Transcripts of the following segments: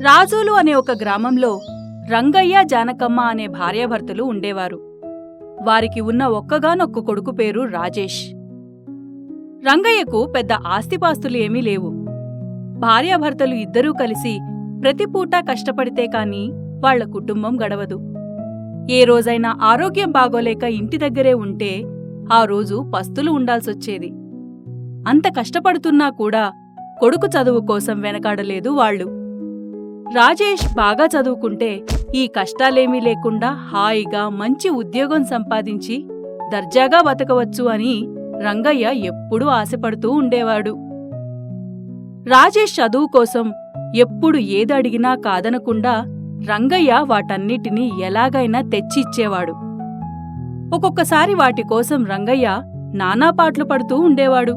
రాజోలు అనే ఒక గ్రామంలో రంగయ్య జానకమ్మ అనే భార్యాభర్తలు ఉండేవారు. వారికి ఉన్న ఒక్కగానొక్క కొడుకు పేరు రాజేష్. రంగయ్యకు పెద్ద ఆస్తిపాస్తులు ఏమీ లేవు. భార్యాభర్తలు ఇద్దరూ కలిసి ప్రతిపూటా కష్టపడితే కాని వాళ్ళ కుటుంబం గడవదు. ఏ రోజైనా ఆరోగ్యం బాగోలేక ఇంటి దగ్గరే ఉంటే ఆ రోజు పస్తులు ఉండాల్సొచ్చేది. అంత కష్టపడుతున్నా కూడా కొడుకు చదువు కోసం వెనకాడలేదు వాళ్ళు. రాజేష్ బాగా చదువుకుంటే ఈ కష్టాలేమీ లేకుండా హాయిగా మంచి ఉద్యోగం సంపాదించి దర్జాగా బతకవచ్చు అని రంగయ్య ఎప్పుడూ ఆశపడుతూ ఉండేవాడు. రాజేష్ చదువు కోసం ఎప్పుడు ఏదడిగినా కాదనకుండా రంగయ్య వాటన్నిటినీ ఎలాగైనా తెచ్చిచ్చేవాడు. ఒక్కొక్కసారి వాటి కోసం రంగయ్య నానాపాట్లు పడుతూ ఉండేవాడు.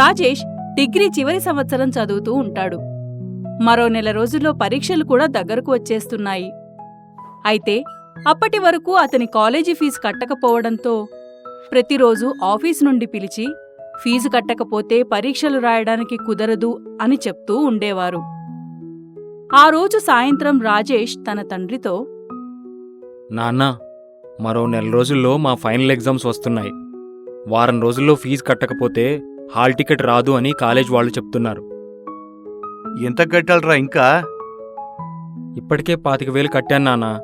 రాజేష్ డిగ్రీ చివరి సంవత్సరం చదువుతూ ఉంటాడు. మరో నెల రోజుల్లో పరీక్షలు కూడా దగ్గరకు వచ్చేస్తున్నాయి. అయితే అప్పటి వరకు అతని కాలేజీ ఫీజు కట్టకపోవడంతో ప్రతిరోజు ఆఫీస్ నుండి పిలిచి ఫీజు కట్టకపోతే పరీక్షలు రాయడానికి కుదరదు అని చెప్తూ ఉండేవారు. ఆ రోజు సాయంత్రం రాజేష్ తన తండ్రితో నాన్న మరో నెల రోజుల్లో మా ఫైనల్ ఎగ్జామ్స్ వస్తున్నాయి. వారం రోజుల్లో ఫీజు కట్టకపోతే హాల్ టికెట్ రాదు అని కాలేజ్ వాళ్ళు చెప్తున్నారు. ఎంత కట్టాలరా ఇంకా? ఇప్పటికే పాతిక వేలు కట్టాను నాన్న.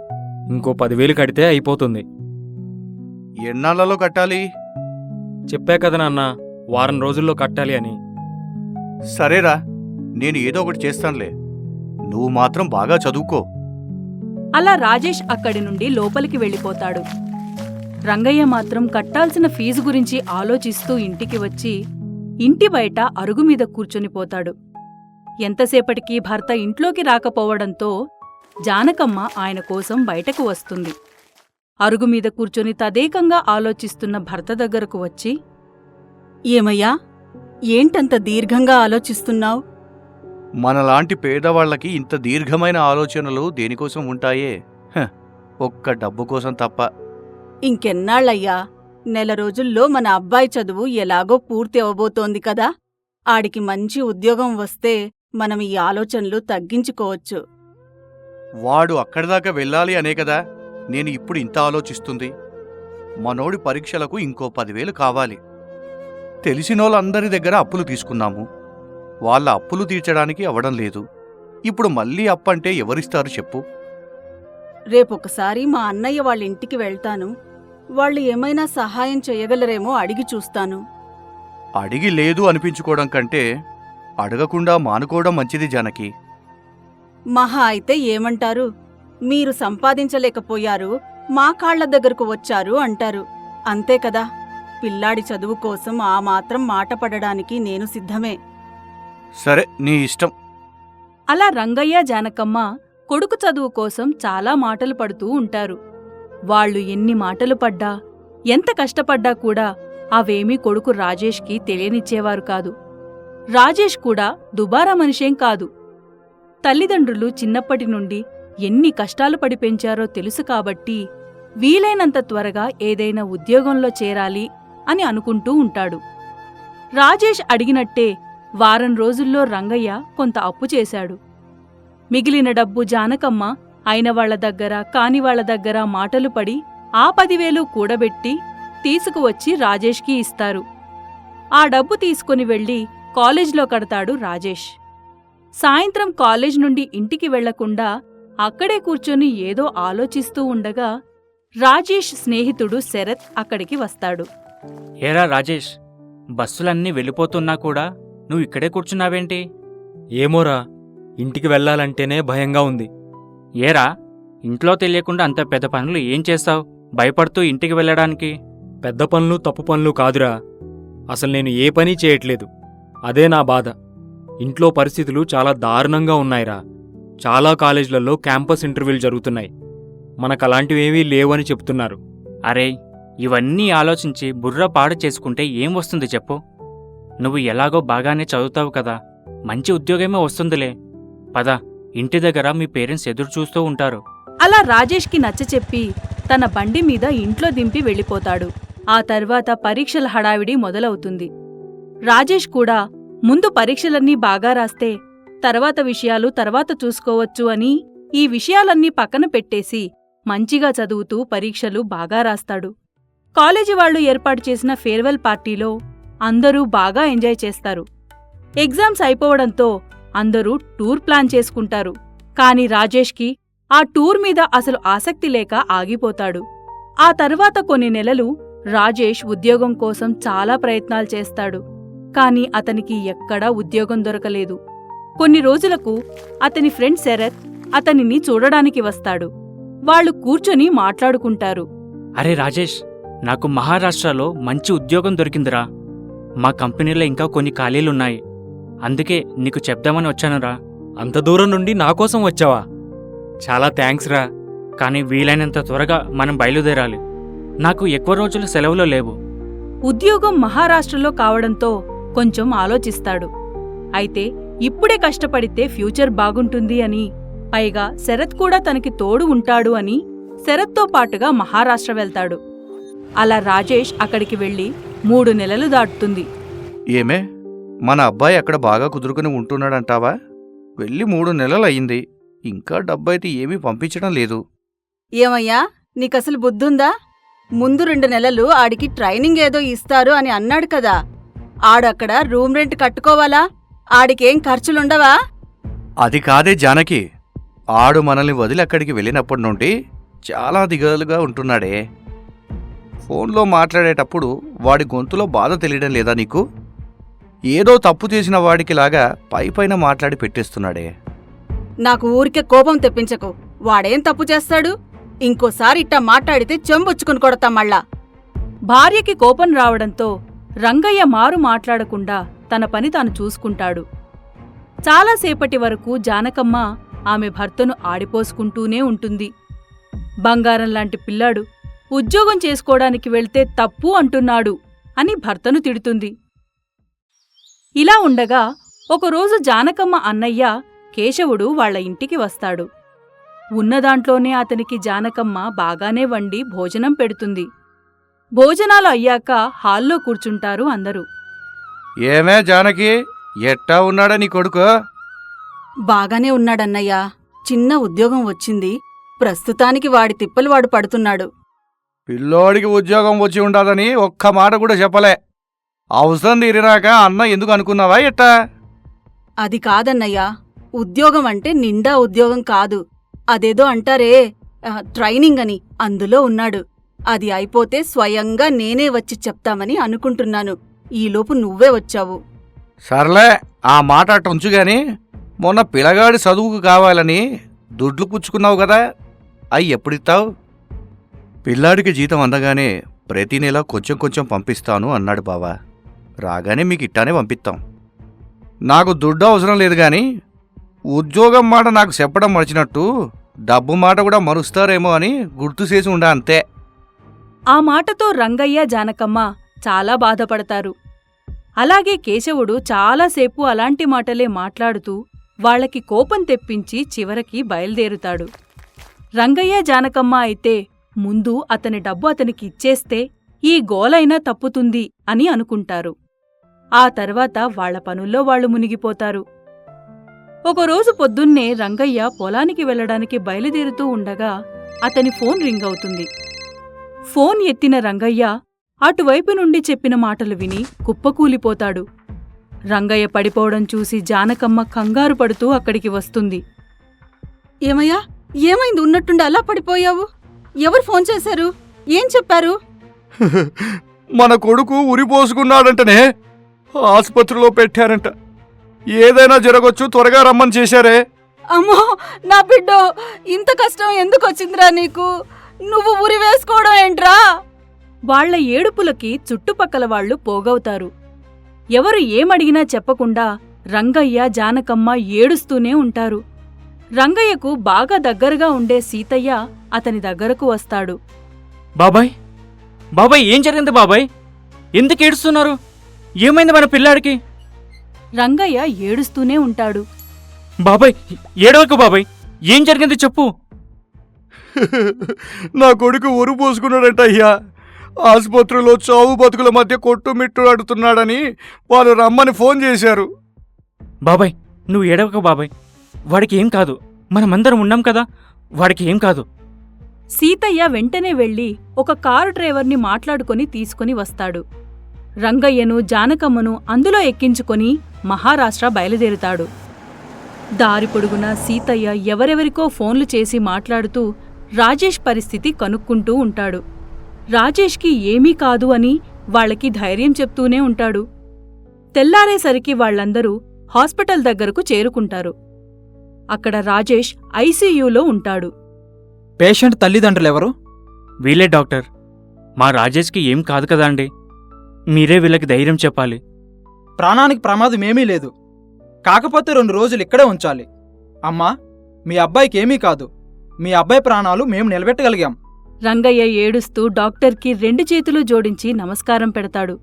ఇంకో పదివేలు కడితే అయిపోతుంది. ఎన్నాళ్ళలో కట్టాలి? చెప్పా కదా నాన్న వారం రోజుల్లో కట్టాలి అని. సరేరా నేను ఏదో ఒకటి చేస్తానులే. నువ్వు మాత్రం బాగా చదువుకో. అలా రాజేష్ అక్కడి నుండి లోపలికి వెళ్ళిపోతాడు. రంగయ్య మాత్రం కట్టాల్సిన ఫీజు గురించి ఆలోచిస్తూ ఇంటికి వచ్చి ఇంటి బయట అరుగు మీద కూర్చొనిపోతాడు ఎంతసేపటికి భర్త ఇంట్లోకి రాకపోవడంతో జానకమ్మ ఆయన కోసం బయటకు వస్తుంది. అరుగు మీద కూర్చొని తదేకంగా ఆలోచిస్తున్న భర్త దగ్గరకు వచ్చి ఏమయ్యా ఏంటంత దీర్ఘంగా ఆలోచిస్తున్నావు? మనలాంటి పేదవాళ్ళకి ఇంత దీర్ఘమైన ఆలోచనలు దేనికోసం ఉంటాయే? హ, ఒక్క డబ్బు కోసం తప్ప. ఇంకెన్నాళ్ళయ్యా నెల రోజుల్లో మన అబ్బాయి చదువు ఎలాగో పూర్తి అవబోతోంది కదా. ఆడికి మంచి ఉద్యోగం వస్తే మనం ఈ ఆలోచనలు తగ్గించుకోవచ్చు. వాడు అక్కడిదాకా వెళ్ళాలి అనే కదా నేను ఇప్పుడు ఇంత ఆలోచిస్తుంది. మనోడి పరీక్షలకు ఇంకో పదివేలు కావాలి. తెలిసినోళ్ళందరి దగ్గర అప్పులు తీసుకున్నాము వాళ్ళ అప్పులు తీర్చడానికి అవడం లేదు. ఇప్పుడు మళ్ళీ అప్పంటే ఎవరిస్తారు చెప్పు. రేపొకసారి మా అన్నయ్య వాళ్ళ ఇంటికి వెళ్తాను. వాళ్ళు ఏమైనా సహాయం చేయగలరేమో అడిగి చూస్తాను. అడిగి లేదు అనిపించుకోవడం కంటే అడగకుండా మానుకోవడం మంచిది జానకి. మహా అయితే ఏమంటారు? మీరు సంపాదించలేకపోయారు మా కాళ్ళ దగ్గరకు వచ్చారు అంటారు. అంతే కదా? పిల్లాడి చదువు కోసం ఆ మాత్రం మాట పడడానికి నేను సిద్ధమే. సరే నీ ఇష్టం. అలా రంగయ్య జానకమ్మ కొడుకు చదువు కోసం చాలా మాటలు పడుతూ ఉంటారు. వాళ్ళు ఎన్ని మాటలు పడ్డా ఎంత కష్టపడ్డా కూడా అవేమీ కొడుకు రాజేష్కి తెలియనిచ్చేవారు కాదు. రాజేష్ కూడా దుబారా మనిషేం కాదు. తల్లిదండ్రులు చిన్నప్పటి నుండి ఎన్ని కష్టాలు పడి పెంచారో తెలుసు కాబట్టి వీలైనంత త్వరగా ఏదైనా ఉద్యోగంలో చేరాలి అని అనుకుంటూ ఉంటాడు. రాజేష్ అడిగినట్టే వారం రోజుల్లో రంగయ్య కొంత అప్పు చేశాడు. మిగిలిన డబ్బు జానకమ్మ అయిన వాళ్ళ దగ్గర కాని వాళ్ళ దగ్గర మాటలు పడి ఆ పదివేలు కూడబెట్టి తీసుకువచ్చి రాజేష్కి ఇస్తారు. ఆ డబ్బు తీసుకుని వెళ్ళి కాలేజ్లో కడతాడు రాజేష్. సాయంత్రం కాలేజ్ నుండి ఇంటికి వెళ్ళకుండా అక్కడే కూర్చొని ఏదో ఆలోచిస్తూ ఉండగా రాజేష్ స్నేహితుడు శరత్ అక్కడికి వస్తాడు. ఏరా రాజేష్ బస్సులన్నీ వెళ్ళిపోతున్నా కూడా నువ్వు ఇక్కడే కూర్చున్నావేంటి? ఏమోరా ఇంటికి వెళ్ళాలంటేనే భయంగా ఉంది. ఏరా ఇంట్లో తెలియకుండా అంత పెద్ద పనులు ఏం చేస్తావు? భయపడుతూ ఇంటికి వెళ్ళడానికి? పెద్ద పనులు తప్పు పనులు కాదురా. అసలు నేను ఏ పని చేయట్లేదు. అదే నా బాధ. ఇంట్లో పరిస్థితులు చాలా దారుణంగా ఉన్నాయిరా. చాలా కాలేజీలలో క్యాంపస్ ఇంటర్వ్యూలు జరుగుతున్నాయి. మనకు అలాంటివేమీ లేవని చెప్తున్నారు. అరే ఇవన్నీ ఆలోచించి బుర్ర పాడు చేసుకుంటే ఏం వస్తుంది చెప్పు. నువ్వు ఎలాగో బాగానే చదువుతావు కదా. మంచి ఉద్యోగమే వస్తుందిలే. పద ఇంటి దగ్గర మీ పేరెంట్స్ ఎదురు చూస్తూ ఉంటారు. అలా రాజేష్కి నచ్చచెప్పి తన బండి మీద ఇంట్లో దింపి వెళ్ళిపోతాడు. ఆ తర్వాత పరీక్షల హడావిడి మొదలవుతుంది. రాజేష్ కూడా ముందు పరీక్షలన్నీ బాగా రాస్తే తర్వాత విషయాలు తర్వాత చూసుకోవచ్చు అని ఈ విషయాలన్నీ పక్కన పెట్టేసి మంచిగా చదువుతూ పరీక్షలు బాగా రాస్తాడు. కాలేజీ వాళ్ళు ఏర్పాటు చేసిన ఫేర్వెల్ పార్టీలో అందరూ బాగా ఎంజాయ్ చేస్తారు. ఎగ్జామ్స్ అయిపోవడంతో అందరూ టూర్ ప్లాన్ చేసుకుంటారు. కాని రాజేష్కి ఆ టూర్ మీద అసలు ఆసక్తి లేక ఆగిపోతాడు. ఆ తర్వాత కొన్ని నెలలు రాజేష్ ఉద్యోగం కోసం చాలా ప్రయత్నాలు చేస్తాడు. కాని అతనికి ఎక్కడా ఉద్యోగం దొరకలేదు. కొన్ని రోజులకు అతని ఫ్రెండ్ శరత్ అతనిని చూడడానికి వస్తాడు. వాళ్ళు కూర్చొని మాట్లాడుకుంటారు. అరే రాజేష్ నాకు మహారాష్ట్రలో మంచి ఉద్యోగం దొరికిందిరా. మా కంపెనీలో ఇంకా కొన్ని ఖాళీలున్నాయి. అందుకే నీకు చెప్దామని వచ్చానురా. అంత దూరం నుండి నా కోసం వచ్చావా? చాలా థ్యాంక్స్ రా. కానీ వీలైనంత త్వరగా మనం బయలుదేరాలి. నాకు ఎక్కువ రోజులు సెలవులు లేవు. ఉద్యోగం మహారాష్ట్రలో కావడంతో కొంచెం ఆలోచిస్తాడు. అయితే ఇప్పుడే కష్టపడితే ఫ్యూచర్ బాగుంటుంది అని పైగా శరత్ కూడా తనకి తోడు ఉంటాడు అని శరత్తో పాటుగా మహారాష్ట్ర వెళ్తాడు. అలా రాజేష్ అక్కడికి వెళ్ళి మూడు నెలలు దాటుతుంది. ఏమే? మన అబ్బాయి అక్కడ బాగా కుదురుకుని ఉంటున్నాడంటావా? వెళ్ళి మూడు నెలలు అయింది ఇంకా డబ్బైతే ఏమీ పంపించడం లేదు. ఏమయ్యా? నీకసలు బుద్ధుందా? ముందు రెండు నెలలు ఆడికి ట్రైనింగ్ ఏదో ఇస్తారు అని అన్నాడు కదా. ఆడక్కడ రూమ్ రెంట్ కట్టుకోవాలా? ఆడికేం ఖర్చులుండవా? అది కాదే జానకి. ఆడు మనల్ని వదిలి అక్కడికి వెళ్ళినప్పటి నుండి చాలా దిగాలుగా ఉంటున్నాడే. ఫోన్లో మాట్లాడేటప్పుడు వాడి గొంతులో బాధ తెలియడం లేదా నీకు? ఏదో తప్పు చేసిన వాడికి లాగా పై పైన మాట్లాడి పెట్టేస్తున్నాడే. నాకు ఊరికే కోపం తెప్పించకు. వాడేం తప్పు చేస్తాడు? ఇంకోసారి ఇట్టా మాట్లాడితే చెంబుచ్చుకుని కొడతాం మళ్ళా. భార్యకి కోపం రావడంతో రంగయ్య మారు మాట్లాడకుండా తన పని తాను చూసుకుంటాడు. చాలాసేపటి వరకు జానకమ్మ ఆమె భర్తను ఆడిపోసుకుంటూనే ఉంటుంది. బంగారం లాంటి పిల్లాడు ఉద్యోగం చేసుకోవడానికి వెళ్తే తప్పు అంటున్నాడు అని భర్తను తిడుతుంది. ఇలా ఉండగా ఒకరోజు జానకమ్మ అన్నయ్య కేశవుడు వాళ్ళ ఇంటికి వస్తాడు. ఉన్నదాంట్లోనే అతనికి జానకమ్మ బాగానే వండి భోజనం పెడుతుంది. భోజనాలు అయ్యాక హాల్లో కూర్చుంటారు అందరూ. ఏమే జానకి ఎట్టా ఉన్నాడా నీ కొడుకు? బాగానే ఉన్నాడన్నయ్యా. చిన్న ఉద్యోగం వచ్చింది. ప్రస్తుతానికి వాడి తిప్పలు వాడు పడుతున్నాడు. పిల్లోడికి ఉద్యోగం వచ్చి ఉండదని ఒక్క మాట కూడా చెప్పలే. అవసరం తీరినాక అన్న ఎందుకు అనుకున్నావా ఎట్టా? అది కాదన్నయ్యా. ఉద్యోగం అంటే నిండా ఉద్యోగం కాదు. అదేదో అంటారే ఆ, ట్రైనింగ్ అని అందులో ఉన్నాడు. అది అయిపోతే స్వయంగా నేనే వచ్చి చెప్తామని అనుకుంటున్నాను. ఈలోపు నువ్వే వచ్చావు. సర్లే ఆ మాట అట్ట మొన్న పిల్లగాడి చదువుకు కావాలని దుడ్లు పుచ్చుకున్నావు కదా అవి ఎప్పుడిస్తావు? పిల్లాడికి జీతం అందగానే ప్రతి నెల కొంచెం కొంచెం పంపిస్తాను అన్నాడు బావా. రాగానే మీకు ఇట్టానే పంపిస్తాం. నాకు దుడ్డు అవసరం లేదు గాని ఉద్యోగం మాట నాకు చెప్పడం మర్చినట్టు డబ్బు మాట కూడా మరుస్తారేమో అని గుర్తు చేసి ఉండా అంతే. ఆ మాటతో రంగయ్య జానకమ్మ చాలా బాధపడతారు. అలాగే కేశవుడు చాలాసేపు అలాంటి మాటలే మాట్లాడుతూ వాళ్ళకి కోపం తెప్పించి చివరికి బయలుదేరుతాడు. రంగయ్య జానకమ్మ అయితే ముందు అతని డబ్బు అతనికి ఇచ్చేస్తే ఈ గోలైనా తప్పుతుంది అని అనుకుంటారు. ఆ తర్వాత వాళ్ళ పనుల్లో వాళ్ళు మునిగిపోతారు. ఒకరోజు పొద్దున్నే రంగయ్య పొలానికి వెళ్ళడానికి బయలుదేరుతూ ఉండగా అతని ఫోన్ రింగ్ అవుతుంది. ఫోన్ ఎత్తిన రంగయ్య అటువైపు నుండి చెప్పిన మాటలు విని కుప్పకూలిపోతాడు. రంగయ్య పడిపోవడం చూసి జానకమ్మ కంగారు పడుతూ అక్కడికి వస్తుంది. ఏమయ్యా ఏమైంది? ఉన్నట్టుండి అలా పడిపోయావు? ఎవరు ఫోన్ చేశారు? ఏం చెప్పారు? మన కొడుకు ఉరిపోసుకున్నాడంటనే ఆసుపత్రిలో పెట్టారంట. ఏదైనా జరగొచ్చు త్వరగా రమ్మని చేశారే. అమ్మో నా బిడ్డో ఇంత కష్టం ఎందుకు వచ్చిందిరా నీకు? నువ్వు ఉరి వేసుకోవడం ఏంట్రా? వాళ్ళ ఏడుపులకి చుట్టుపక్కల వాళ్ళు పోగవుతారు. ఎవరు ఏమడిగినా చెప్పకుండా రంగయ్య జానకమ్మ ఏడుస్తూనే ఉంటారు. రంగయ్యకు బాగా దగ్గరగా ఉండే సీతయ్య అతని దగ్గరకు వస్తాడు. బాబాయ్ బాబాయ్ ఏం జరిగింది బాబాయ్? ఎందుకు ఏడుస్తున్నారు? ఏమైంది మన పిల్లాడికి? రంగయ్య ఏడుస్తూనే ఉంటాడు. బాబాయ్ ఏడవకు బాబాయ్ ఏం జరిగింది చెప్పు. నా కొడుకు ఉరి పోసుకున్నాడంట అయ్యా. ఆసుపత్రిలో చావు బతుకుల మధ్య కొట్టుమిట్టు అడుతున్నాడని వాళ్ళు రమ్మని ఫోన్ చేశారు. బాబాయ్ నువ్వు ఏడవక బాబాయ్. వాడికి ఏం కాదు. మనమందరం ఉన్నాం కదా. వాడికి ఏం కాదు. సీతయ్య వెంటనే వెళ్ళి ఒక కారు డ్రైవర్ని మాట్లాడుకొని తీసుకుని వస్తాడు. రంగయ్యను జానకమ్మను అందులో ఎక్కించుకొని మహారాష్ట్ర బయలుదేరుతాడు. దారి పొడుగునా సీతయ్య ఎవరెవరికో ఫోన్లు చేసి మాట్లాడుతూ రాజేష్ పరిస్థితి కనుక్కుంటూ ఉంటాడు. రాజేష్కి ఏమీ కాదు అని వాళ్ళకి ధైర్యం చెప్తూనే ఉంటాడు. తెల్లారేసరికి వాళ్ళందరూ హాస్పిటల్ దగ్గరకు చేరుకుంటారు. అక్కడ రాజేష్ ఐసీయూలో ఉంటాడు. పేషెంట్ తల్లిదండ్రులెవరు వీలే డాక్టర్. మా రాజేష్కి ఏం కాదు కదా అండి. మీరే వీళ్ళకి ధైర్యం చెప్పాలి. ప్రాణానికి ప్రమాదం ఏమీ లేదు. కాకపోతే రెండు రోజులు ఇక్కడే ఉంచాలి. అమ్మా మీ అబ్బాయికి ఏమీ కాదు. మీ అబ్బాయి ప్రాణాలు మేము నిలబెట్టగలిగాం. రంగయ్య ఏడుస్తూ డాక్టర్కి రెండు చేతులు జోడించి నమస్కారం పెడతాడు.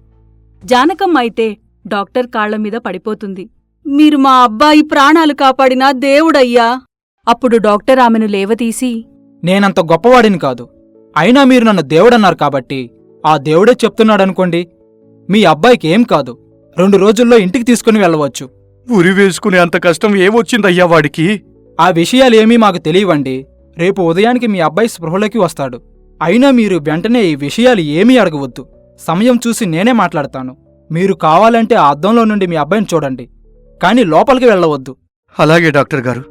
జానకమ్మ అయితే డాక్టర్ కాళ్ళ మీద పడిపోతుంది. మీరు మా అబ్బాయి ప్రాణాలు కాపాడిన దేవుడయ్యా. అప్పుడు డాక్టర్ ఆమెను లేవతీసి నేనంత గొప్పవాడిని కాదు. అయినా మీరు నన్ను దేవుడన్నారు కాబట్టి ఆ దేవుడే చెప్తున్నాడనుకోండి మీ అబ్బాయికి ఏం కాదు. రెండు రోజుల్లో ఇంటికి తీసుకుని వెళ్ళవచ్చు. ఉరి వేసుకునే అంత కష్టం ఏమొచ్చిందయ్యా వాడికి? ఆ విషయాలేమీ మాకు తెలియవండి. రేపు ఉదయానికి మీ అబ్బాయి స్పృహలోకి వస్తాడు. అయినా మీరు వెంటనే ఈ విషయాలు ఏమీ అడగవద్దు. సమయం చూసి నేనే మాట్లాడతాను. మీరు కావాలంటే ఆ అద్దంలో నుండి మీ అబ్బాయిని చూడండి. కానీ లోపలికి వెళ్ళవద్దు. అలాగే డాక్టర్ గారు.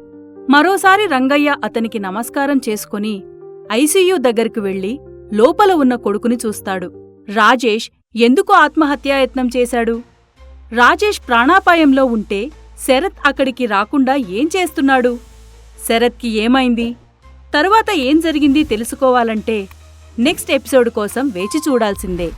మరోసారి రంగయ్య అతనికి నమస్కారం చేసుకుని ఐసీయూ దగ్గరికి వెళ్ళి లోపల ఉన్న కొడుకుని చూస్తాడు. రాజేష్ ఎందుకు ఆత్మహత్యాయత్నం చేశాడు? రాజేష్ ప్రాణాపాయంలో ఉంటే శరత్ అక్కడికి రాకుండా ఏం చేస్తున్నాడు? శరత్కి ఏమైంది? తరువాత ఏం జరిగింది తెలుసుకోవాలంటే నెక్స్ట్ ఎపిసోడ్ కోసం వేచి చూడాల్సిందే.